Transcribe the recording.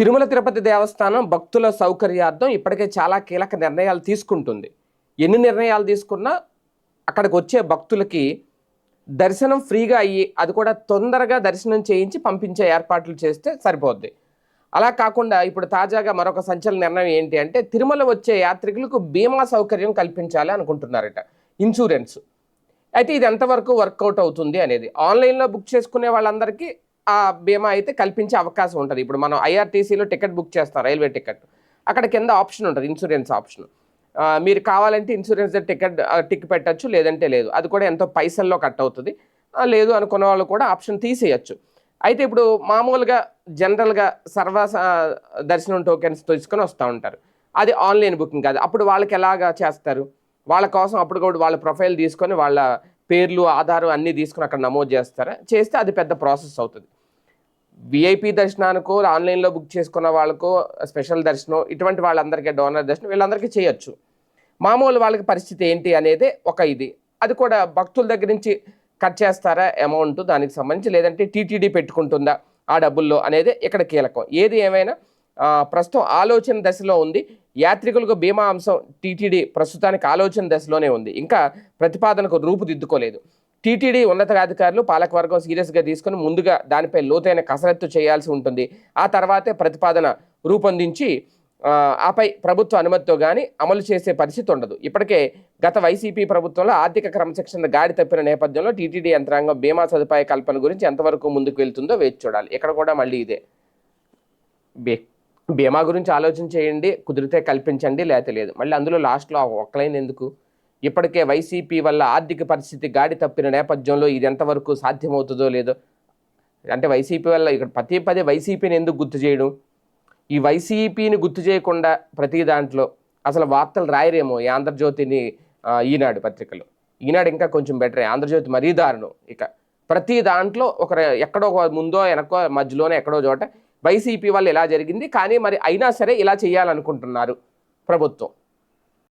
తిరుమల తిరుపతి దేవస్థానం భక్తుల సౌకర్యార్థం ఇప్పటికే చాలా కీలక నిర్ణయాలు తీసుకుంటుంది. ఎన్ని నిర్ణయాలు తీసుకున్నా అక్కడికి వచ్చే భక్తులకి దర్శనం ఫ్రీగా అయ్యి అది కూడా తొందరగా దర్శనం చేయించి పంపించే ఏర్పాట్లు చేస్తే సరిపోద్ది. అలా కాకుండా ఇప్పుడు తాజాగా మరొక సంచలన నిర్ణయం ఏంటి అంటే తిరుమల వచ్చే యాత్రికులకు బీమా సౌకర్యం కల్పించాలి అనుకుంటున్నారట ఇన్సూరెన్స్. అయితే ఇది ఎంతవరకు వర్కౌట్ అవుతుంది అనేది ఆన్లైన్లో బుక్ చేసుకునే వాళ్ళందరికీ ఆ బీమా అయితే కల్పించే అవకాశం ఉంటుంది. ఇప్పుడు మనం ఐఆర్టీసీలో టికెట్ బుక్ చేస్తాం రైల్వే టికెట్. అక్కడ కింద ఆప్షన్ ఉంటుంది ఇన్సూరెన్స్ ఆప్షన్. మీరు కావాలంటే ఇన్సూరెన్స్ టికెట్ టిక్ పెట్టచ్చు లేదంటే లేదు. అది కూడా ఎంతో పైసల్లో కట్ అవుతుంది. లేదు అనుకున్న వాళ్ళు కూడా ఆప్షన్ తీసేయచ్చు. అయితే ఇప్పుడు మామూలుగా జనరల్గా సర్వ స- దర్శనం టోకెన్స్ తీసుకొని వస్తూ ఉంటారు. అది ఆన్లైన్ బుకింగ్ కాదు. అప్పుడు వాళ్ళకి ఎలాగా చేస్తారు? వాళ్ళ కోసం అప్పుడు కూడా వాళ్ళ ప్రొఫైల్ తీసుకొని వాళ్ళ పేర్లు ఆధారు అన్నీ తీసుకొని అక్కడ నమోదు చేస్తారా? చేస్తే అది పెద్ద ప్రాసెస్ అవుతుంది. విఐపి దర్శనానికో ఆన్లైన్లో బుక్ చేసుకున్న వాళ్ళకో స్పెషల్ దర్శనం ఇటువంటి వాళ్ళందరికీ డోనర్ దర్శనం వీళ్ళందరికీ చేయొచ్చు. మామూలు వాళ్ళకి పరిస్థితి ఏంటి అనేది ఒక ఇది. అది కూడా భక్తుల దగ్గర నుంచి కట్ చేస్తారా అమౌంట్ దానికి సంబంధించి లేదంటే టీటీడీ పెట్టుకుంటుందా ఆ డబ్బుల్లో అనేది ఇక్కడ కీలకం. ఏది ఏమైనా ప్రస్తుతం ఆలోచన దశలో ఉంది. యాత్రికులకు బీమా అంశం టీటీడీ ప్రస్తుతానికి ఆలోచన దశలోనే ఉంది. ఇంకా ప్రతిపాదనకు రూపుదిద్దుకోలేదు. టీటీడీ ఉన్నతాధికారులు పాలకవర్గం సీరియస్గా తీసుకొని ముందుగా దానిపై లోతైన కసరత్తు చేయాల్సి ఉంటుంది. ఆ తర్వాతే ప్రతిపాదన రూపొందించి ఆపై ప్రభుత్వ అనుమతితో కానీ అమలు చేసే పరిస్థితి ఉండదు. ఇప్పటికే గత వైసీపీ ప్రభుత్వంలో ఆర్థిక క్రమశిక్షణ గాడి తప్పిన నేపథ్యంలో టీటీడీ యంత్రాంగం బీమా సదుపాయ కల్పన గురించి ఎంతవరకు ముందుకు వెళ్తుందో వేచి చూడాలి. ఇక్కడ కూడా మళ్ళీ ఇదే. బే బీమా గురించి ఆలోచన చేయండి కుదిరితే కల్పించండి లేకపోతే లేదు. మళ్ళీ అందులో లాస్ట్లో ఆ లైన్ ఎందుకు? ఇప్పటికే వైసీపీ వల్ల ఆర్థిక పరిస్థితి గాడి తప్పిన నేపథ్యంలో ఇది ఎంతవరకు సాధ్యమవుతుందో లేదో అంటే వైసీపీ వల్ల ఇక్కడ పదే పదే వైసీపీని ఎందుకు గుర్తు చేయడం? ఈ వైసీపీని గుర్తు చేయకుండా ప్రతి దాంట్లో అసలు వార్తలు రాయరేమో ఈ ఆంధ్రజ్యోతిని ఈనాడు పత్రికలు. ఈనాడు ఇంకా కొంచెం బెటరే ఆంధ్రజ్యోతి మరీ దారుణం. ఇక ప్రతి దాంట్లో ఒక ఎక్కడో ఒక ముందో వెనకో మధ్యలోనే ఎక్కడో చోట వైసీపీ వల్ల ఇలా జరిగింది. కానీ మరి అయినా సరే ఇలా చేయాలనుకుంటున్నారు ప్రభుత్వం.